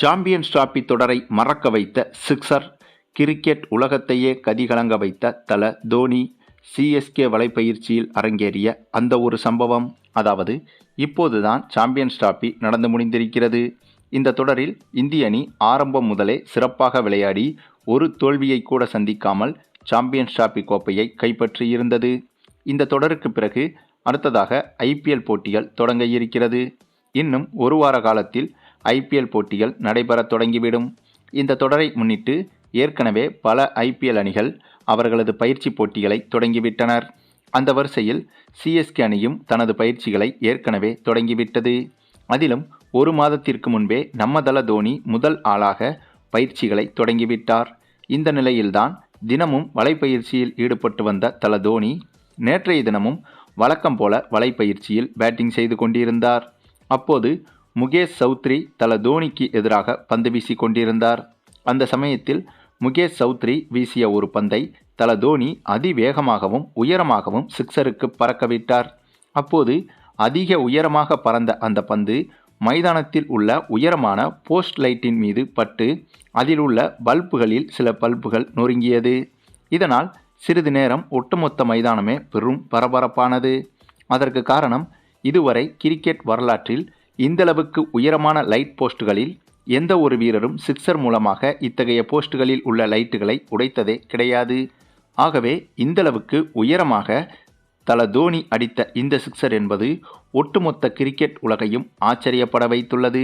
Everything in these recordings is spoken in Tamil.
சாம்பியன்ஸ் டிராபி தொடரை மறக்க வைத்த சிக்ஸர் கிரிக்கெட் உலகத்தையே கதிகலங்க வைத்த தல தோனி சிஎஸ்கே வலைப்பயிற்சியில் அரங்கேறிய அந்த ஒரு சம்பவம். அதாவது இப்போதுதான் சாம்பியன்ஸ் டிராபி நடந்து முடிந்திருக்கிறது. இந்த தொடரில் இந்திய அணி ஆரம்பம் முதலே சிறப்பாக விளையாடி ஒரு தோல்வியை கூட சந்திக்காமல் சாம்பியன்ஸ் டிராபி கோப்பையை கைப்பற்றியிருந்தது இந்த தொடருக்கு பிறகு அடுத்ததாக ஐபிஎல் போட்டிகள் தொடங்க இருக்கிறது. இன்னும் ஒரு வார காலத்தில் ஐபிஎல் போட்டிகள் நடைபெற தொடங்கிவிடும். இந்த தொடரை முன்னிட்டு ஏற்கனவே பல ஐபிஎல் அணிகள் அவர்களது பயிற்சி போட்டிகளை தொடங்கிவிட்டனர். அந்த வரிசையில் சிஎஸ்கே அணியும் தனது பயிற்சிகளை ஏற்கனவே தொடங்கிவிட்டது. அதிலும் ஒரு மாதத்திற்கு முன்பே நம்மதல தோனி முதல் ஆளாக பயிற்சிகளை தொடங்கிவிட்டார். இந்த நிலையில்தான் தினமும் வலைப்பயிற்சியில் ஈடுபட்டு வந்த தல தோனி நேற்றைய தினமும் வழக்கம் போல வலைப்பயிற்சியில் பேட்டிங் செய்து கொண்டிருந்தார். அப்போது முகேஷ் சௌத்ரி தல தோனிக்கு எதிராக பந்து வீசி கொண்டிருந்தார் அந்த சமயத்தில் முகேஷ் சௌத்ரி வீசிய ஒரு பந்தை தல தோனி அதிவேகமாகவும் உயரமாகவும் சிக்ஸருக்கு பறக்கவிட்டார் அப்போது அதிக உயரமாக பறந்த அந்த பந்து மைதானத்தில் உள்ள உயரமான போஸ்ட் லைட்டின் மீது பட்டு அதில் உள்ள பல்புகளில் சில பல்புகள் நொறுங்கியது. இதனால் சிறிது நேரம் ஒட்டுமொத்த மைதானமே பெரும் பரபரப்பானது. அதற்கு காரணம் இதுவரை கிரிக்கெட் வரலாற்றில் இந்தளவுக்கு உயரமான லைட் போஸ்ட்டுகளில் எந்த ஒரு வீரரும் சிக்ஸர் மூலமாக இத்தகைய போஸ்ட்டுகளில் உள்ள லைட்டுகளை உடைத்ததே கிடையாது. ஆகவே இந்தளவுக்கு உயரமாக தல தோனி அடித்த இந்த சிக்ஸர் என்பது ஒட்டுமொத்த கிரிக்கெட் உலகையும் ஆச்சரியப்பட வைத்துள்ளது.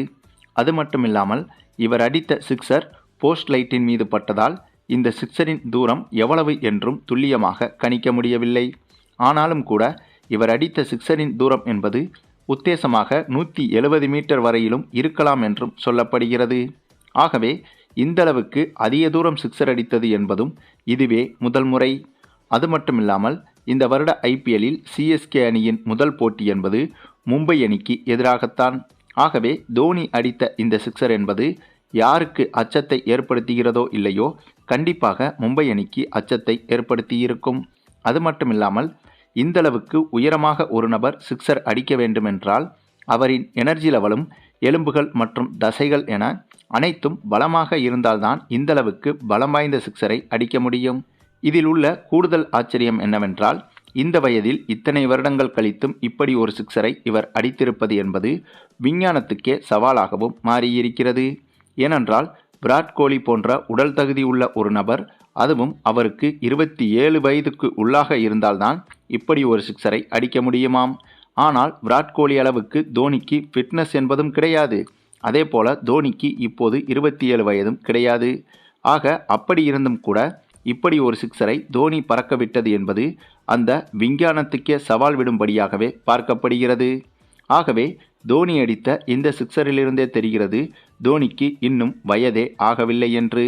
அது மட்டுமில்லாமல் இவர் அடித்த சிக்ஸர் போஸ்ட் லைட்டின் மீது பட்டதால் இந்த சிக்ஸரின் தூரம் எவ்வளவு என்றும் துல்லியமாக கணிக்க முடியவில்லை. ஆனாலும் கூட இவர் அடித்த சிக்ஸரின் தூரம் என்பது உத்தேசமாக நூற்றி எழுபது மீட்டர் வரையிலும் இருக்கலாம் என்றும் சொல்லப்படுகிறது. ஆகவே இந்தளவுக்கு அதிக தூரம் சிக்ஸர் அடித்தது என்பதும் இதுவே முதல் முறை. அது மட்டுமில்லாமல் இந்த வருட ஐபிஎல்லில் சிஎஸ்கே அணியின் முதல் போட்டி என்பது மும்பை அணிக்கு எதிராகத்தான். ஆகவே தோனி அடித்த இந்த சிக்ஸர் என்பது யாருக்கு அச்சத்தை ஏற்படுத்துகிறதோ இல்லையோ கண்டிப்பாக மும்பை அணிக்கு அச்சத்தை ஏற்படுத்தியிருக்கும். அது மட்டுமில்லாமல் இந்தளவுக்கு உயரமாக ஒரு நபர் சிக்ஸர் அடிக்க வேண்டுமென்றால் அவரின் எனர்ஜி லெவலும் எலும்புகள் மற்றும் தசைகள் என அனைத்தும் பலமாக இருந்தால்தான் இந்தளவுக்கு பலம் வாய்ந்த சிக்ஸரை அடிக்க முடியும். இதில் உள்ள கூடுதல் ஆச்சரியம் என்னவென்றால் இந்த வயதில் இத்தனை வருடங்கள் கழித்தும் இப்படி ஒரு சிக்ஸரை இவர் அடித்திருப்பது என்பது விஞ்ஞானத்துக்கே சவாலாகவும் மாறியிருக்கிறது. ஏனென்றால் விராட் கோலி போன்ற உடல் தகுதி உள்ள ஒரு நபர் அதுவும் அவருக்கு இருபத்தி ஏழு வயதுக்கு உள்ளாக இருந்தால்தான் இப்படி ஒரு சிக்ஸரை அடிக்க முடியுமாம். ஆனால் விராட் கோலி அளவுக்கு தோனிக்கு ஃபிட்னஸ் என்பதும் கிடையாது. அதே போல தோனிக்கு இப்போது இருபத்தி ஏழு வயதும் கிடையாது. ஆக அப்படி இருந்தும் கூட இப்படி ஒரு சிக்ஸரை தோனி பறக்கவிட்டது என்பது அந்த விஞ்ஞானத்துக்கே சவால் விடும்படியாகவே பார்க்கப்படுகிறது. ஆகவே தோனி அடித்த இந்த சிக்ஸரிலிருந்தே தெரிகிறது தோனிக்கு இன்னும் வயதே ஆகவில்லை என்று